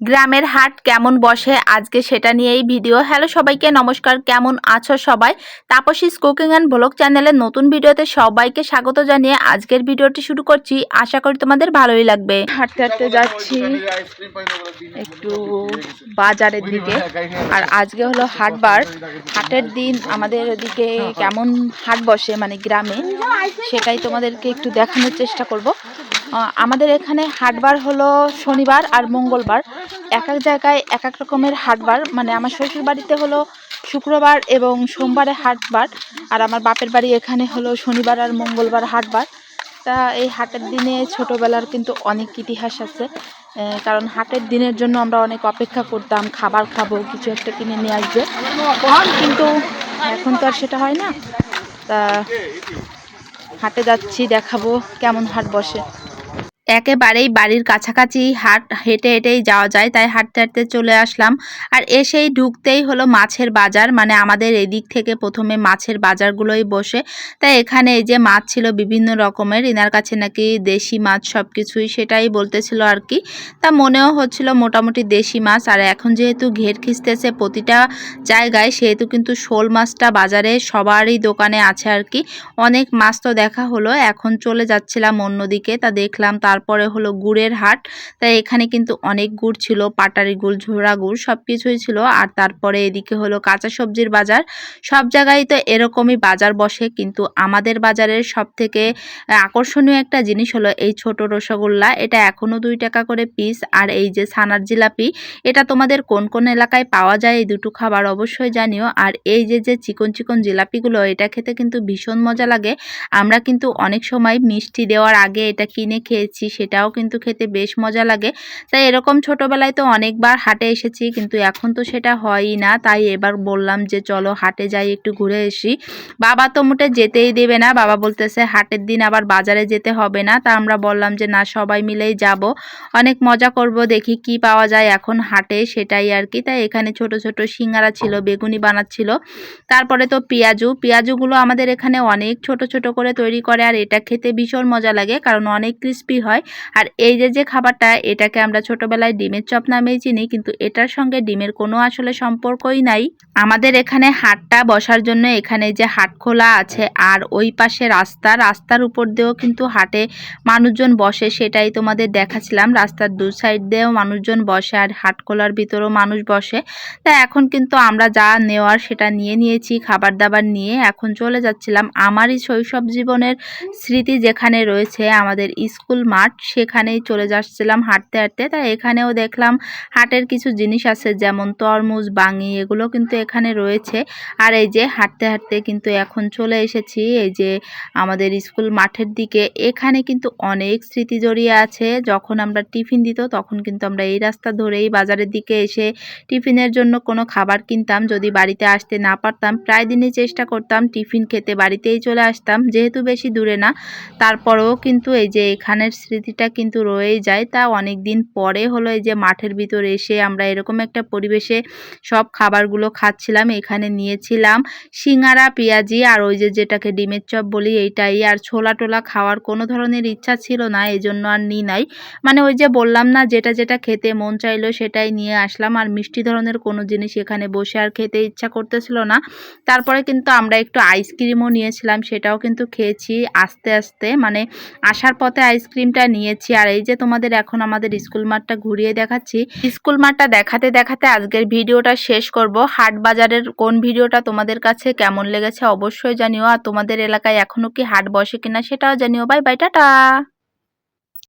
গ্রামের হাট কেমন বসে? আজকে সেটা নিয়েই ভিডিও। হ্যালো সবাইকে, নমস্কার। কেমন আছো সবাই? তাপসিস কুকিং অ্যান্ড ব্লগ চ্যানেলের নতুন ভিডিওতে সবাইকে স্বাগত জানিয়ে আজকের ভিডিওটি শুরু করছি। আশা করি তোমাদের ভালোই লাগবে। হাঁটতে হাঁটতে যাচ্ছি একটু বাজারের দিকে। আর আজকে হলো হাটবার হাটের দিন আমাদের এদিকে কেমন হাট বসে মানে গ্রামে, সেটাই তোমাদেরকে একটু দেখানোর চেষ্টা করব। আমাদের এখানে হাটবার হলো শনিবার আর মঙ্গলবার। এক এক জায়গায় এক এক রকমের হাটবার। মানে আমার শ্বশুর বাড়িতে হলো শুক্রবার এবং সোমবারে হাটবার আর আমার বাপের বাড়ি এখানে হলো শনিবার আর মঙ্গলবার হাটবার। তা এই হাটের দিনে ছোটোবেলার কিন্তু অনেক ইতিহাস আছে। কারণ হাটের দিনের জন্য আমরা অনেক অপেক্ষা করতাম, খাবার খাব, কিছু একটা কিনে নিয়ে আসবে। কিন্তু এখন তো আর সেটা হয় না। তা হাটে যাচ্ছি, দেখাবো কেমন হাট বসে। একেবারেই বাড়ির কাছাকাছি হাট, হেঁটে হেঁটেই যাওয়া যায়, তাই হাঁটতে হাঁটতে চলে আসলাম। আর এসেই ঢুকতেই হলো মাছের বাজার মানে আমাদের এদিক থেকে প্রথমে মাছের বাজারগুলোই বসে। তাই এখানে এই যে মাছ ছিল বিভিন্ন রকমের এনার কাছে নাকি দেশি মাছ সব কিছুই সেটাই বলতেছিল আর কি। তা মনেও হচ্ছিল মোটামুটি দেশি মাছ, আর এখন যেহেতু ঘের খিস্তেছে প্রতিটা জায়গায়, সেহেতু কিন্তু শোল মাছটা বাজারে সবারই দোকানে আছে আর কি। অনেক মাছ তো দেখা হলো, এখন চলে যাচ্ছিলাম অন্যদিকে, তা দেখলাম তারপরে হলো গুড়ের হাট। তাই এখানে কিন্তু অনেক গুড় ছিল, পাটারি গুড়, ঝোড়া গুড় সব কিছুই ছিল। আর তারপরে এদিকে হলো কাঁচা সবজির বাজার। সব জায়গায় তো এরকমই বাজার বসে, কিন্তু আমাদের বাজারের সব থেকে আকর্ষণীয় একটা জিনিস হলো এই ছোট রসগোল্লা। এটা এখনও দুই টাকা করে পিস আর এই যে ছানার জিলাপি, এটা তোমাদের কোন কোন এলাকায় পাওয়া যায় এই দুটো খাবার অবশ্যই জানিও। আর এই যে যে চিকন চিকন জিলাপিগুলো, এটা খেতে কিন্তু ভীষণ মজা লাগে। আমরা কিন্তু অনেক সময় মিষ্টি দেওয়ার আগে এটা কিনে খেয়েছি। সেটাও কিন্তু খেতে বেশ মজা লাগে। তাই এরকম ছোটোবেলায় তো অনেকবার হাটে এসেছি, কিন্তু এখন তো সেটা হয়ই না। তাই এবার বললাম যে, চলো হাটে যাই, একটু ঘুরে এসি বাবা তো মোটে যেতেই দেবে না। বাবা বলতেছে, হাটের দিন আবার বাজারে যেতে হবে না। তা আমরা বললাম যে, না, সবাই মিলেই যাব। অনেক মজা করব, দেখি কি পাওয়া যায় এখন হাটে। সেটাই আর কি। তাই এখানে ছোট ছোট সিঙ্গারা ছিল, বেগুনি বানাচ্ছিল। তারপরে তো পেঁয়াজু। পেঁয়াজুগুলো আমাদের এখানে অনেক ছোট ছোট করে তৈরি করে, আর এটা খেতে ভীষণ মজা লাগে, কারণ অনেক ক্রিস্পি হয়। আর এই যে যে খাবারটা, এটাকে আমরা ছোটবেলায় ডিমের চপ নামেই চিনি, কিন্তু এটার সঙ্গে ডিমের কোনো আসলে সম্পর্কই নাই। আমাদের এখানে হাটটা বসার জন্য এখানে যে হাট খোলা আছে, আর ওই পাশে রাস্তা, রাস্তার উপর দিয়েও কিন্তু হাটে মানুষজন বসে, সেটাই তোমাদের দেখাচ্ছিলাম রাস্তার দু সাইড দিয়েও মানুষজন বসে, আর হাট খোলার ভিতরেও মানুষ বসে। তা এখন কিন্তু আমরা যা নেওয়ার সেটা নিয়ে নিয়েছি খাবার দাবার নিয়ে। এখন চলে যাচ্ছিলাম। আমারই শৈশব জীবনের স্মৃতি যেখানে রয়েছে, আমাদের স্কুল মাঠ। সেখানেই চলে যাচ্ছিলাম হাঁটতে হাঁটতে। তা এখানেও দেখলাম হাটের কিছু জিনিস আছে, যেমন তরমুজ, বাঙি, এগুলো কিন্তু এখানে রয়েছে। আর এই যে হাঁটতে হাঁটতে কিন্তু এখন চলে এসেছি, এই যে আমাদের স্কুল মাঠের দিকে। এখানে কিন্তু অনেক স্মৃতি জড়িয়ে আছে, যখন আমরা টিফিন দিত তখন কিন্তু আমরা এই রাস্তা ধরেই বাজারের দিকে এসে টিফিনের জন্য কোনো খাবার কিনতাম। যদি বাড়িতে আসতে না পারতাম, প্রায় দিনই চেষ্টা করতাম টিফিন খেতে, বাড়িতেই চলে আসতাম, যেহেতু বেশি দূরে না। তারপরেও কিন্তু এই যে এখানের স্মৃতিটা কিন্তু রয়েই যায়। তা অনেক দিন পরে হলো এই যে মাঠের ভিতরে এসে আমরা এরকম একটা পরিবেশে সব খাবারগুলো খাচ্ছিলাম, এখানে নিয়েছিলাম। সিঙ্গারা, পেঁয়াজি আর ওই যে যেটাকে ডিমের চপ বলি এইটাই। আর ছোলা টোলা খাওয়ার কোনো ধরনের ইচ্ছা ছিল না এই জন্য আর নিই নাই। মানে ওই যে বললাম না, যেটা যেটা খেতে মন চাইলো সেটাই নিয়ে আসলাম। আর মিষ্টি ধরনের কোনো জিনিস এখানে বসে আর খেতে ইচ্ছা করতেছিল না। তারপরে কিন্তু আমরা একটু আইসক্রিমও নিয়েছিলাম, সেটাও কিন্তু খেয়েছি আস্তে আস্তে। মানে আসার পথে আইসক্রিমটা নিয়েছি। আর এই যে তোমাদের এখন আমাদের স্কুল মাঠটা ঘুরিয়ে দেখাচ্ছি। স্কুল মাঠটা দেখাতে দেখাতে আজকের ভিডিওটা শেষ করব। হাট বাজারের কোন ভিডিওটা তোমাদের কাছে কেমন লেগেছে অবশ্যই জানিও। আর তোমাদের এলাকায় এখনও কি হাট বসে কিনা সেটাও জানিও। Bye bye, tata!